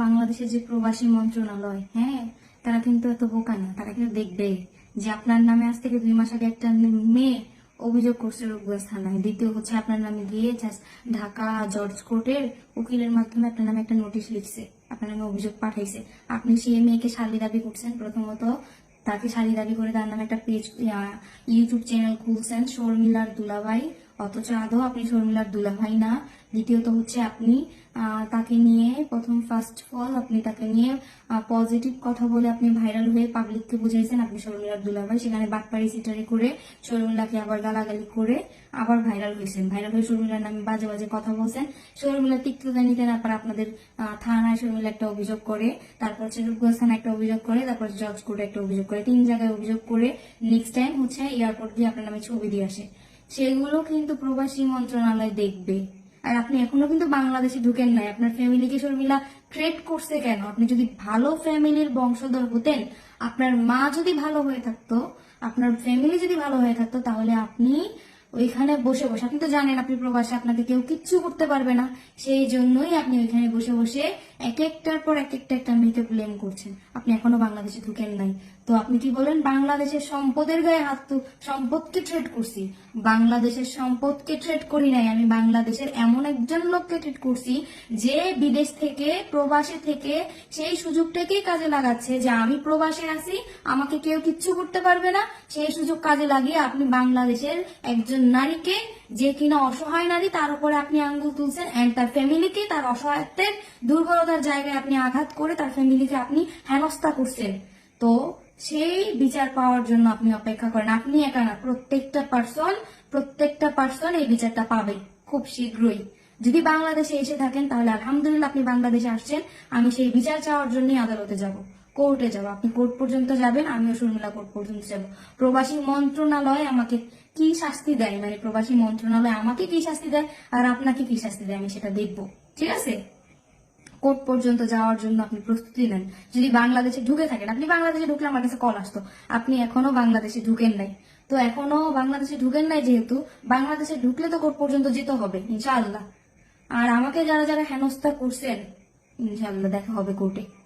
বাংলাদেশের যে প্রবাসী মন্ত্রণালয় হ্যাঁ তারা কিন্তু এত বোকা না। তারা কিন্তু দেখবে যে আপনার নামে আজ থেকে দুই মাস আগে একটা মেয়ে অভিযোগ করছে রূপগঞ্জ থানায়। দ্বিতীয় হচ্ছে আপনার নামে গিয়ে ঢাকা, জর্জ কোর্টের উকিলের মাধ্যমে আপনার নামে একটা নোটিশ লিখছে, আপনার নামে অভিযোগ পাঠাইছে। আপনি সেই মেয়েকে শালি দাবি করছেন, প্রথমত তাকে শালি দাবি করে তার নামে একটা পেজ ইউটিউব চ্যানেল খুলছেন, শর্মিলার দুলাভাই। অথচ আদৌ আপনি শর্মিলার দুলাভাই না। দ্বিতীয়ত হচ্ছে আপনি তাকে নিয়ে প্রথম ফার্স্ট অফ অল আপনি তাকে নিয়ে পজিটিভ কথা বলে আপনি ভাইরাল হয়ে পাবলিককে বুঝাইছেন আপনি শর্মিলার দুলাভাই। সেখানে বাটপাড়ি সিটারি করে শর্মিলাকে আবার গালাগালি করে আবার ভাইরাল হয়েছেন। ভাইরাল হয়ে শর্মিলার নামে বাজে বাজে কথা বলছেন। শর্মিলা তিক্ততা নিতে না পারে আপনাদের থানায় শর্মিলা একটা অভিযোগ করে, তারপর হচ্ছে রূপগঞ্জ থানায় একটা অভিযোগ করে, তারপর জজ কোর্টে একটা অভিযোগ করে, তিন জায়গায় অভিযোগ করে নেক্সট টাইম হচ্ছে এয়ারপোর্ট দিয়ে আপনার নামে ছবি দিয়ে আসে। সেগুলো কিন্তু প্রবাসী মন্ত্রণালয় দেখবে। আর আপনি এখনও কিন্তু বাংলাদেশে ঢুকেন নাই। আপনার ফ্যামিলিকে শর্মিলা ট্রেড করছে কেন? আপনি যদি ভালো ফ্যামিলির বংশধর হতেন, আপনার মা যদি ভালো হয়ে থাকতো, আপনার ফ্যামিলি যদি ভালো হয়ে থাকতো, তাহলে আপনি ওইখানে বসে বসে, আপনি তো জানেন আপনি প্রবাসে, আপনাকে কেউ কিচ্ছু করতে পারবে না। সেই জন্যই আপনি ওইখানে বসে বসে এক একটার পর এক একটা একটা মেয়েকে ব্লেম করছেন। আপনি এখনও বাংলাদেশে ঢুকেন নাই। তো আপনি কি বলেন, বাংলাদেশের সম্পদের গায়ে হাত তো, সম্পদকে ট্রেড করছি। বাংলাদেশের সম্পদকে ট্রেড করি নাই, আমি বাংলাদেশের এমন একজন লোককে ট্রেড করছি যে বিদেশ থেকে, প্রবাসে থেকে সেই সুযোগটাকেই কাজে লাগাচ্ছে যে আমি প্রবাসে আছি, আমাকে কেউ কিচ্ছু করতে পারবে না। সেই সুযোগ কাজে লাগিয়ে আপনি বাংলাদেশের একজন নারীকে যে কিনা অসহায় নারী, তার উপরে আপনি আঙ্গুল তুলছেন অ্যান্ড তার ফ্যামিলিকে তার অসহায়ত্বের দুর্বলতার জায়গায় আপনি আঘাত করে তার ফ্যামিলিকে আপনি হেনস্থা করছেন। তো সেই বিচার পাওয়ার জন্য আপনি অপেক্ষা করেন। আপনি একা না, প্রত্যেকটা পার্সন প্রত্যেকটা পার্সন এই বিচারটা পাবে খুব শীঘ্রই। যদি বাংলাদেশে এসে থাকেন, তাহলে আলহামদুলিল্লাহ আপনি বাংলাদেশে আসছেন। আমি সেই বিচার চাওয়ার জন্যই আদালতে যাব। কোর্টে যাব। আপনি কোর্ট পর্যন্ত যাবেন, আমিও শর্মিলা কোর্ট পর্যন্ত যাব। প্রবাসী মন্ত্রণালয় আমাকে কি শাস্তি দেয়? মানে প্রবাসী মন্ত্রণালয় আমাকে কি শাস্তি দেয় আর আপনাকে কি শাস্তি দেয় আমি সেটা দেখব। ঠিক আছে? কোর্ট পর্যন্ত যাওয়ার জন্য আপনি প্রস্তুতি নেন। যদি বাংলাদেশে ঢুকে থাকেন, আপনি বাংলাদেশে ঢুকলে আমার কাছে কল আসতো। আপনি এখনও বাংলাদেশে ঢুকেন নাই। তো এখনও বাংলাদেশে ঢুকেন নাই যেহেতু, বাংলাদেশে ঢুকলে তো কোর্ট পর্যন্ত যেতে হবে, ইনশাআল্লাহ। আর আমাকে যারা যারা হেনস্থা করছেন, ইনশাআল্লাহ দেখা হবে কোর্টে।